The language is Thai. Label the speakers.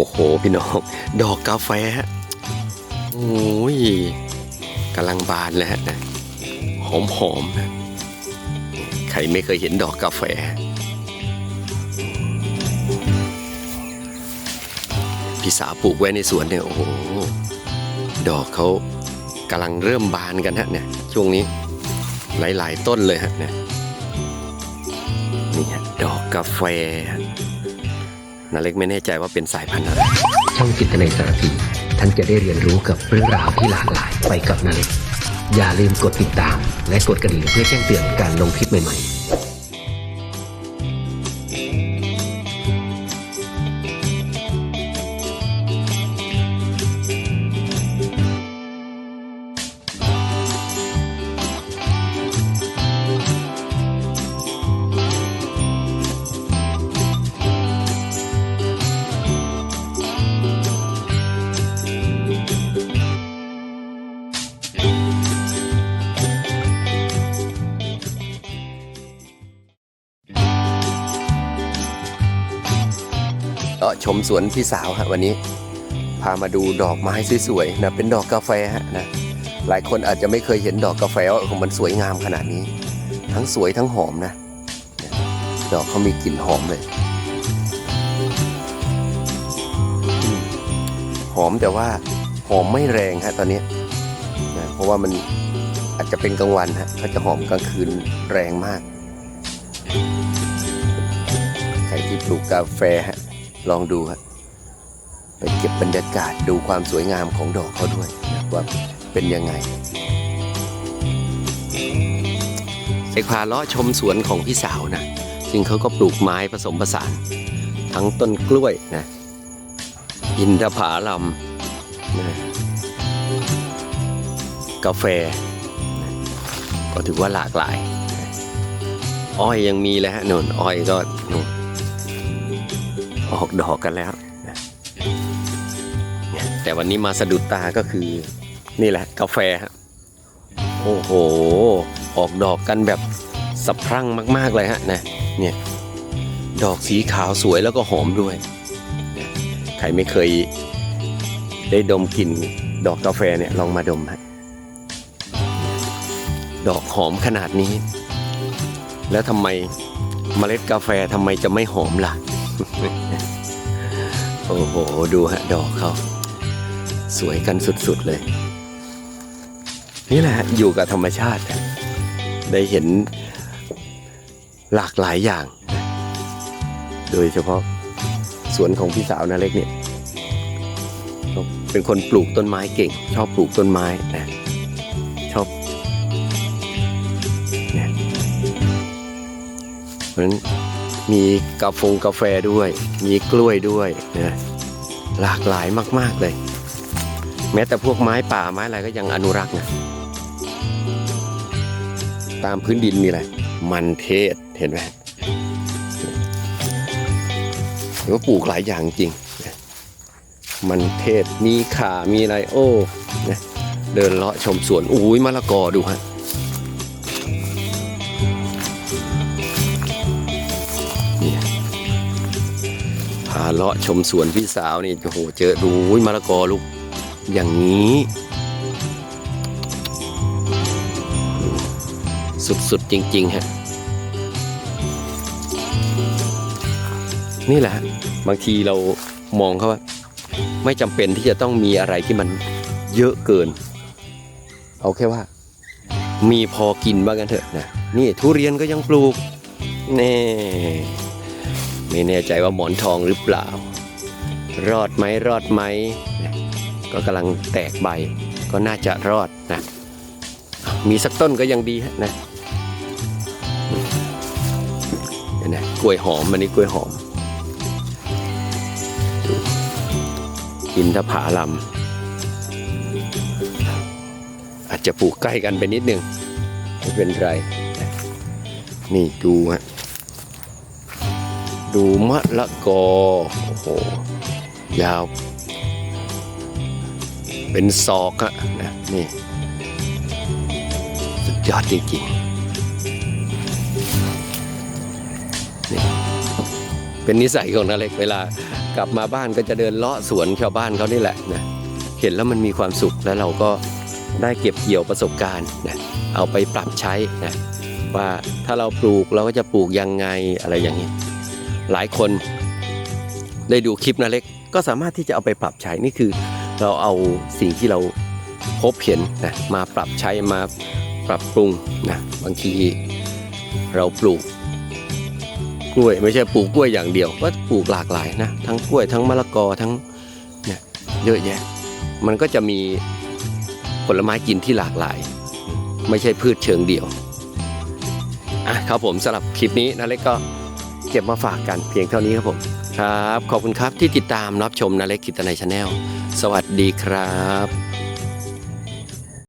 Speaker 1: อ้โห พี่น้อง ดอกกาแฟฮะโอ้ยกำลังบานเลยฮะหอมหอมนะใครไม่เคยเห็นดอกกาแฟ พี่สาวปลูกไว้ในสวนเนี่ยโอ้โหดอกเขากำลังเริ่มบานกันฮะเนี่ยช่วงนี้หลาย ๆ ต้นเลยฮะเนี่ยนี่ฮะดอกกาแฟ นาเล็กไม่แน่ใจว่าเป็นสายพันธุ์อะไร
Speaker 2: ช่องจิตในสารพีท่านจะได้เรียนรู้กับเรื่องราวที่หลากหลายไปกับนาเล็กอย่าลืมกดติดตาม และกดกระดิ่งเพื่อแจ้งเตือนการลงคลิปใหม่ๆ
Speaker 1: ก็ชมสวนพี่สาวฮะวันนี้ พามาดูดอกไม้สวยๆนะเป็นดอกกาแฟฮะนะหลายคนอาจจะไม่เคยเห็นดอกกาแฟว่าของมันสวยงามขนาดนี้ ทั้งสวยทั้งหอมนะ ดอกเขามีกลิ่นหอมเลยหอมแต่ว่าหอมไม่แรงฮะตอนนี้นะเพราะว่ามันอาจจะเป็นกลางวันฮะเขาจะหอมกลางคืนแรงมากใครที่ปลูกกาแฟฮ ลองดูครับไปเก็บบรรยากาศดูความสวยงามของดอกเขาด้วยนะว่าเป็นยังไงเอกพาเลาะชมสวนของพี่สาวนะซึ่งเขาก็ปลูกไม้ผสมผสาน ทั้งต้นกล้วยนะ อินทผาลัมนะกาแฟนะก็ถือว่าหลากหลาย อ้อยยังมีเลยฮะนนอ้อยก็นู่น ออกดอกกันแล้วนะแต่วันนี้มาสะดุดตาก็คือ นี่แหละกาแฟโอ้โห ออกดอกกันแบบสะพรั่งมาก ๆ เลยฮะนะเนี่ยดอกสีขาวสวยแล้วก็หอมด้วย ใครไม่เคยได้ดมกลิ่นดอกกาแฟเนี่ยลองมาดมฮะดอกหอมขนาดนี้ แล้วทำไมเมล็ดกาแฟทำไมจะไม่หอมล่ะ โอ้โห ดูฮะ ดอกเขาสวยกันสุดๆเลย นี่แหละอยู่กับธรรมชาติ ได้เห็นหลากหลายอย่าง โดยเฉพาะสวนของพี่สาวนาเล็กเนี่ยเขาเป็นคนปลูกต้นไม้เก่ง ชอบปลูกต้นไม้นะชอบเนี่ยเพราะฉะนั้น มีกาแฟกาแฟด้วย มีกล้วยด้วยนะหลากหลายมากๆเลย แม้แต่พวกไม้ป่าไม้อะไรก็ยังอนุรักษ์นะตามพื้นดินมีอะไรมันเทศเห็นไหมหรือว่าปลูกหลายอย่างจริง มันเทศมีข่ามีอะไรโอ้เดินเลาะชมสวนอุ้ยมะละกอดูฮะ เลาะชมสวนพี่สาวนี่โอ้โหเจอดูอุ๊ยมะละกอลูกอย่างนี้ สุดๆจริงๆฮะนี่แหละบางทีเรามองเขาว่า ไม่จำเป็นที่จะต้องมีอะไรที่มันเยอะเกิน เอาแค่ว่า มีพอกินบ้างกันเถอะนะนี่ทุเรียนก็ยังปลูกแน่ ไม่แน่ใจว่าหมอนทองหรือเปล่า รอดไหมรอดไหม ก็กำลังแตกใบก็น่าจะรอดนะ มีสักต้นก็ยังดีฮะนะเห็นไหมกล้วยหอมอันนี้กล้วยหอม อินทผาลัมอาจจะปลูกใกล้กันไปนิดนึงไม่เป็นไร นี่ดูฮะ ดูมะละกอ โอ้โห ยาว เป็นศอกอะนะนี่ สุดยอดจริงๆนี่เป็นนิสัยของนาเล็กเวลากลับมาบ้านก็จะเดินเลาะสวนชาวบ้านเขานี่แหละนะเห็นแล้วมันมีความสุขแล้วเราก็ได้เก็บเกี่ยวประสบการณ์นะเอาไปปรับใช้นะว่าถ้าเราปลูกเราก็จะปลูกยังไงอะไรอย่างนี้ หลายคนได้ดูคลิปนาเล็ก ก็สามารถที่จะเอาไปปรับใช้นี่คือ เราเอาสิ่งที่เราพบเห็นนะมาปรับใช้มาปรับปรุงนะบางทีเราปลูกกล้วยไม่ใช่ปลูกกล้วยอย่างเดียว ก็ปลูกหลากหลายนะทั้งกล้วยทั้งมะละกอทั้งเนี่ยเยอะแยะ มันก็จะมีผลไม้กินที่หลากหลาย ไม่ใช่พืชเชิงเดียวอะครับผมสำหรับคลิปนี้นาเล็กก็ เก็บมาฝากกันเพียงเท่านี้ครับผม ครับ ขอบคุณครับที่ติดตามรับชมนาเล็กกิตนายชาแนลสวัสดีครับ